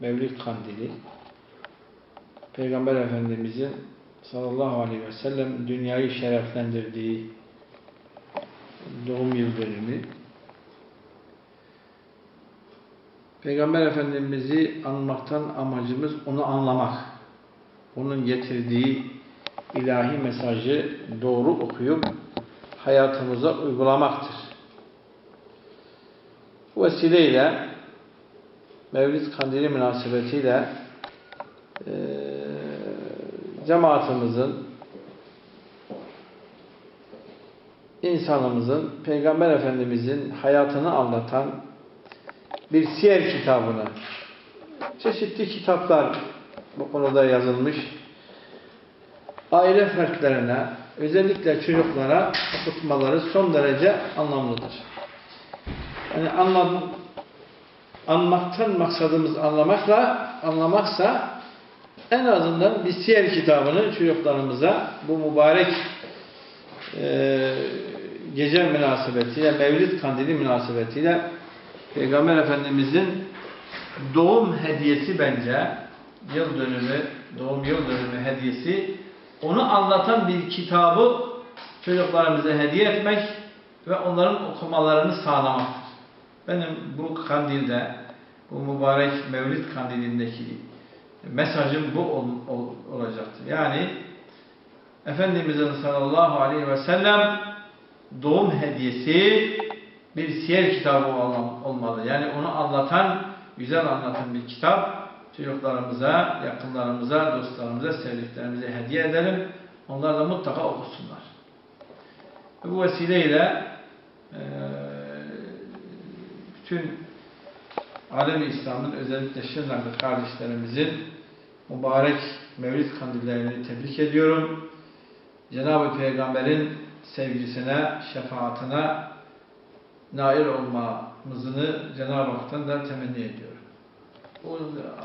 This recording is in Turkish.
Mevlid Kandili Peygamber Efendimizin sallallahu aleyhi ve sellem dünyayı şereflendirdiği doğum yıl dönümü Peygamber Efendimiz'i anmaktan amacımız onu anlamak. Onun getirdiği ilahi mesajı doğru okuyup hayatımıza uygulamaktır. Bu vesileyle Mevlid Kandili münasebetiyle eee cemaatimizin insanımızın Peygamber Efendimizin hayatını anlatan bir siyer kitabını çeşitli kitaplar bu konuda yazılmış aile fertlerine özellikle çocuklara okutmaları son derece anlamlıdır. Yani anlam, anmaktan maksadımız anlamakla anlamaksa en azından bir siyer kitabını çocuklarımıza bu mübarek e, gece münasebetiyle, Mevlid kandili münasebetiyle Peygamber Efendimizin doğum hediyesi bence yıl dönümü, doğum yıl dönümü hediyesi onu anlatan bir kitabı çocuklarımıza hediye etmek ve onların okumalarını sağlamaktır. Benim bu kandilde, bu mübarek Mevlid kandilindeki mesajım bu ol, ol, olacaktır. Yani Efendimizin sallallahu aleyhi ve sellem doğum hediyesi bir siyer kitabı olmalı. Yani onu anlatan, güzel anlatan bir kitap çocuklarımıza, yakınlarımıza, dostlarımıza, sevdiklerimize hediye edelim. Onlar da mutlaka okusunlar. Bu vesileyle bütün alem İslam'ın özellikle Şırnaklı kardeşlerimizin mübarek Mevlid kandillerini tebrik ediyorum. Cenab-ı Peygamber'in sevgisine, şefaatine nail olmamızını Cenab-ı Hak'tan da temenni ediyorum.